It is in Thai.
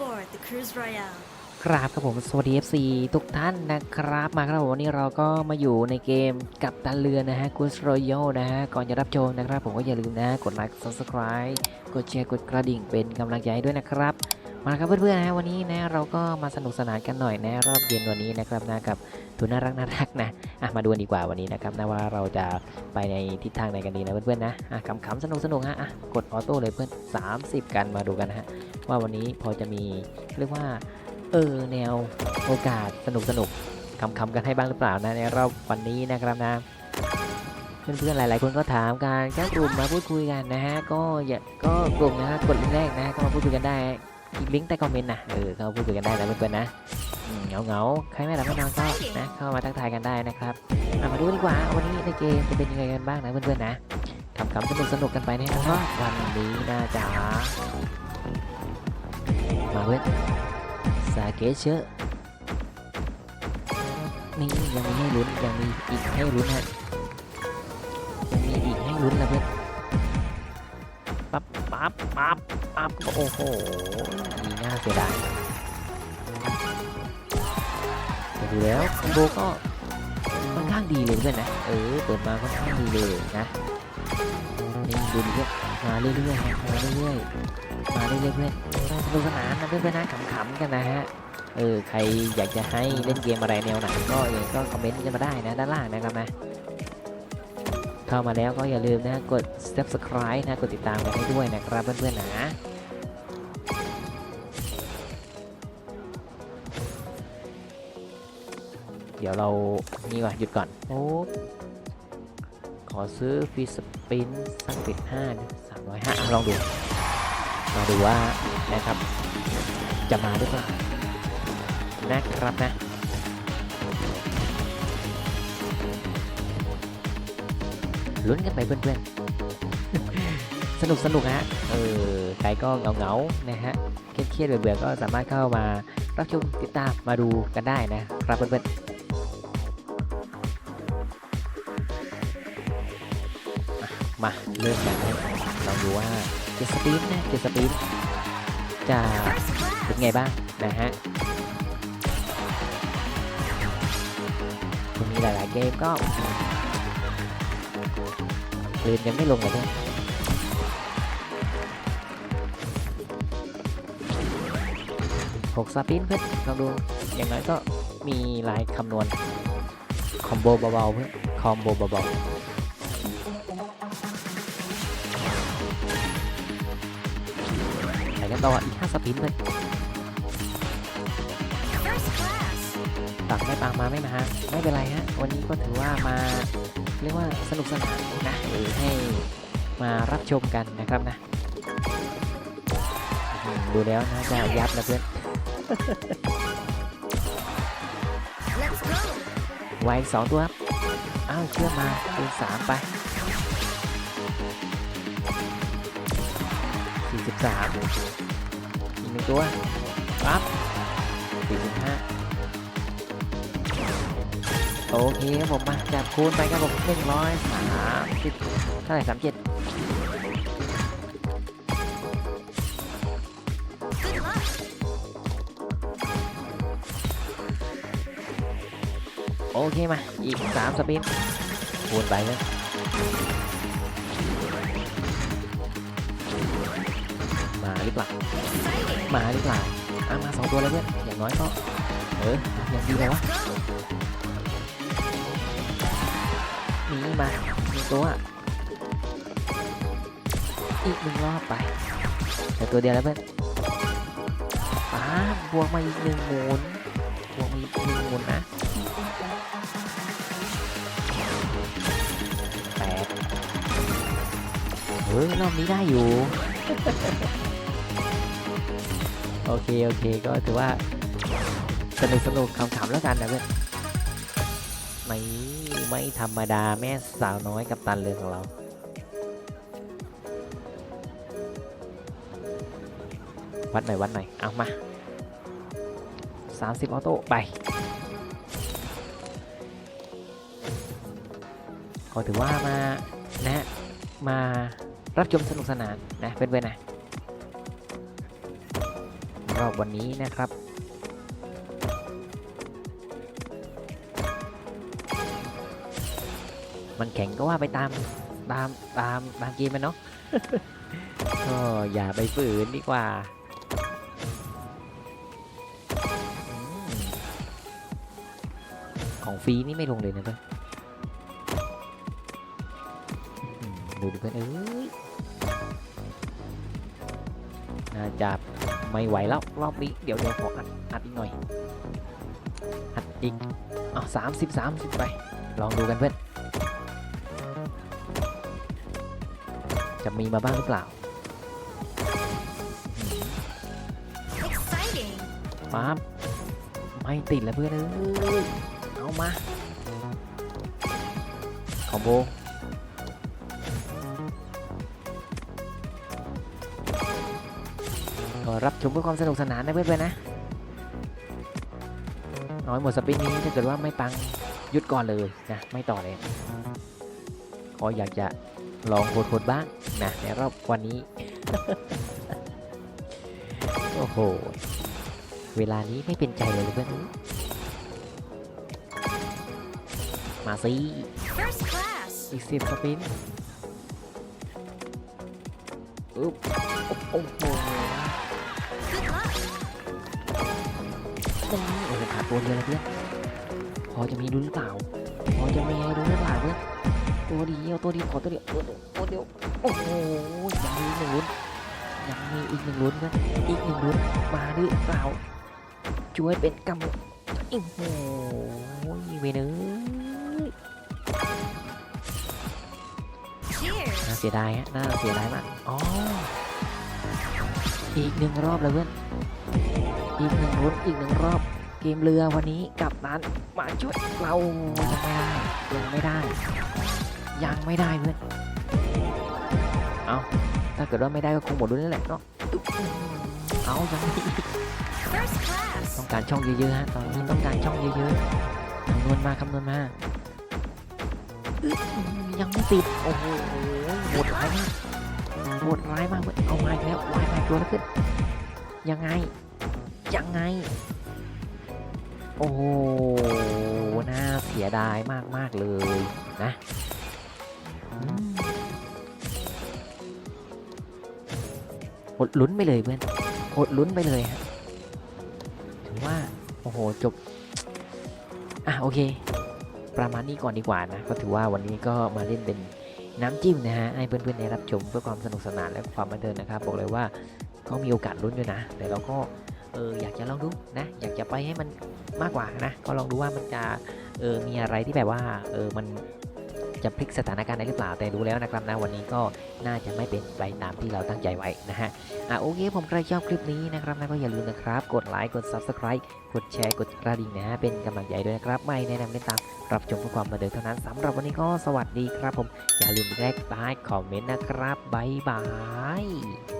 aboard the Cruise Royale. ครับครับผมสวัสดี FC ทุกท่านนะครับ มาครับผมวันนี้เราก็มาอยู่ในเกมกับตันเรือนะฮะ Ghost Royal นะฮะก่อนจะรับชมนะครับ ผมก็อย่าลืมนะกดไลค์ Subscribe กดแชร์กดกระดิ่งเป็นกำลังใจให้ด้วยนะครับ มาครับเพื่อนๆนะฮะวันนี้นะเราก็มาสนุกสนานกันหน่อยนะรอบเย็นวันนี้นะครับนะกับตัวน่ารักน่ารักนะอะมาดูกันดีกว่าวันนี้นะครับนะว่าเราจะไปในทิศทางไหนกันดีนะเพื่อนๆนะอะขำๆสนุกสนุกฮะอะกดออโต้เลยเพื่อน 30 กันมาดูกันนะฮะว่าวันนี้พอจะมีเรียกว่าเออแนวโอกาสสนุกสนุกคำคำๆกันให้บ้างหรือเปล่านะในรอบวันนี้นะครับนะเพื่อนๆหลาย ๆ คนก็ถามการแจ้งกลุ่มมาพูดคุยกันนะฮะก็อย่าก็กลุ่มนะฮะกดลิงก์แรกนะก็มาพูดคุยกันได้ อีกลิงก์ใต้คอมเมนต์นะ เออเข้าพูดคุยกันได้นะเพื่อนๆนะเงาเงาใครไม่หลับไม่นอนก็นะ เข้ามาทักทายกันได้นะครับมาดูดีกว่าวันนี้ในเกมจะเป็นยังไงกันบ้างนะเพื่อนๆนะคำคำสนุกสนุกกันไปนะครับวันนี้นะจ๊ะมาเพื่อนสาเกเชอะนี่ยังมีให้ลุ้นยังมีอีกให้ลุ้นฮะยังมีอีกให้ลุ้นนะเพื่อน ปั๊บปั๊บปั๊บปั๊บโอ้โหมีน่าเสียดายดูแล้วคอมโบก็ค่อนข้างดีเลยเพื่อนนะ เออ เปิดมาค่อนข้างดีเลยนะนี่ดูดิเพื่อนมาเรื่อยๆมาเรื่อยๆมาเรื่อยๆเพื่อนสนุกสนานนะเพื่อนๆนะขำๆกันนะฮะ เออ ใครอยากจะให้เล่นเกมอะไรแนวไหนก็เออก็คอมเมนต์กันมาได้นะด้านล่างนะครับนะ เข้ามาแล้วก็อย่าลืมนะกด subscribe นะกดติดตามกันให้ด้วยนะครับเพื่อนๆนะเดี๋ยวเรานี่ว่ะหยุดก่อนโอ้ขอซื้อฟรีสปินสักปิดห้าสามร้อยห้าลองดูมาดูว่านะครับจะมาหรือเปล่านะครับนะ ลุ้นกันไปเพื่อนๆ สนุกสนุกฮะ เออ ใครก็เหงาเงาๆนะฮะ เครียดๆเบื่อๆ ก็สามารถเข้ามารับชมติดตามมาดูกันได้นะครับเพื่อนๆอะมาเริ่มกันนะลองดูว่าเจสปีนนะเจสปีนจะ First class. เป็นไงบ้างนะฮะมันมีหลายๆเกมก็ ลืมยังไม่ลงเลยเนี่ยหกสปินเพื่อนลองดู อย่างน้อยก็มีลายคำนวณ คอมโบเบาๆเพื่อนคอมโบเบาๆไปกันต่ออีกห้าสปินเลย First class. ปังไม่ปังมาไม่มาฮะ ไม่เป็นไรฮะ วันนี้ก็ถือว่ามา เรียกว่าสนุกสนานนะเออให้มารับชมกันนะครับนะอื้อหือดูแล้วน่าจะยับนะเพื่อน Let's go. ไวสองตัวครับอ้าวเชื่อมาเป็นสามไปสี่สิบสามอีกหนึ่งตัวปั๊บสี่สิบห้า โอเคครับผมมาจับคูณไปครับผมหนึ่งร้อยสามสิบเท่าไหร่สามเจ็ดโอเคมา อีกสามสปินคูณไปเลยมาหรือเปล่า มาหรือเปล่าอะมาสองตัวแล้วเพื่อน อย่างน้อยก็ เออ อย่างดีเลยวะ นี่มาหนึ่งตัว อีกหนึ่งรอบไปแต่ตัวเดียวแล้วเพื่อนป้าบบวกมาอีกหนึ่งหมุนบวกมาอีกหนึ่งหมุนนะแปดเฮ้ยรอบนี้ได้อยู่ โอเค โอเค ก็ถือว่าสนุกสนุกขำๆแล้วกันนะเพื่อน ไม่ไม่ธรรมดาแม่สาวน้อยกับตันเลยของเรา วัดหน่อยวัดหน่อย เอามา 30 ออโต้ ไป ก็ถือว่ามา นะฮะมารับชมสนุกสนานนะเพื่อนๆนะรอบวันนี้นะครับ มันแข็งก็ว่าไปตามตามตามตามเกมมันเนาะก็อย่าไปฝืนดีกว่าอืมของฟรีนี่ไม่ลงเลยนะเพื่อนอืมดูดิเพื่อนเอ้ยน่าจะไม่ไหวแล้วรอบนี้เดี๋ยวเดี๋ยวขออัดอัดอีกหน่อย อัดอีกเอาสามสิบสามสิบไป ลองดูกันเพื่อน จะมีมาบ้างหรือเปล่า Exciting. ป๊าบไม่ติดแล้วเพื่อนเอ้ยเอามาคอมโบก็รับชมเพื่อความสนุกสนานนะเพื่อนๆนะ น้อยหมดสปินนี้ถ้าเกิดว่าไม่ปังหยุดก่อนเลยนะ ไม่ต่อเลยขออยากจะ ลองโหดๆบ้างนะในรอบวันนี้ โอ้โห เวลานี้ไม่เป็นใจเลยเพื่อนมาสิ First class. อีกสิบสปินอึ๊บโอ้โห Good luck. ตรงนี้โอ้โหขาดตัวเดียวเลยเพื่อนพอจะมีลุ้นหรือเปล่า พอจะมีให้ลุ้นหรือเปล่าเพื่อน ตัวเดียวตัวเดียวขอตัวเดียวตัวเดียวตัวเดียวโอ้โหยังมีอีกหนึ่งลุ้นยังมีอีกหนึ่งลุ้นเพื่อนอีกหนึ่งลุ้นมาหรือเปล่าช่วยเป็นกำโอ้โหเวเนอ Cheers. น่าเสียดายฮะน่าเสียดายมากอ๋ออีกหนึ่งรอบเลยเพื่อนอีกหนึ่งรุ่นอีกหนึ่งรอบเกมเรือวันนี้กับนั้นมาช่วยเรายังไม่ได้ยังไม่ได้ ยังไม่ได้เพื่อนเอาถ้าเกิดว่าไม่ได้ก็คงหมดรุ่นนั่นแหละเนาะอึ๊บเอายังไม่อีก First class. ต้องการช่องเยอะๆฮะตอนนี้ต้องการช่องเยอะๆคำนวณมาคำนวณมาอึ๊บยังไม่ติดโอ้โหโหดร้ายมากโหดร้ายมากเว้ยเอามาอีกแล้ววายมาอีกตัวแล้วขึ้นยังไงยังไง โอ้โหน่าเสียดายมากๆเลยนะ อดลุ้นไปเลยเพื่อนอดลุ้นไปเลยฮะถือว่า โอ้โห จบ อะ โอเค ประมาณนี้ก่อนดีกว่านะ ก็ถือว่าวันนี้ก็มาเล่นเป็นน้ำจิ้มนะฮะ ให้เพื่อนๆได้รับชมเพื่อความสนุกสนานและความบันเทิงนะครับ บอกเลยว่าก็มีโอกาสลุ้นด้วยนะ แต่เราก็เอออยากจะลองดูนะ อยากจะไปให้มันมากกว่านะ ก็ลองดูว่ามันจะเออมีอะไรที่แบบว่าเออมัน จะพลิกสถานการณ์ได้หรือเปล่าแต่รู้แล้วนะครับนะวันนี้ก็น่าจะไม่เป็นไปตามที่เราตั้งใจไว้นะฮะอะโอเคผมใครชอบคลิปนี้นะครับนะก็อย่าลืมนะครับ กดไลค์กด Subscribe กดแชร์กดกระดิ่งนะฮะเป็นกำลังใจด้วยนะครับ ไม่แนะนำเล่นตามรับชมเพื่อความบันเทิงเท่านั้นสำหรับวันนี้ก็สวัสดีครับผมอย่าลืมแรกใต้คอมเมนต์นะครับบ๊ายบาย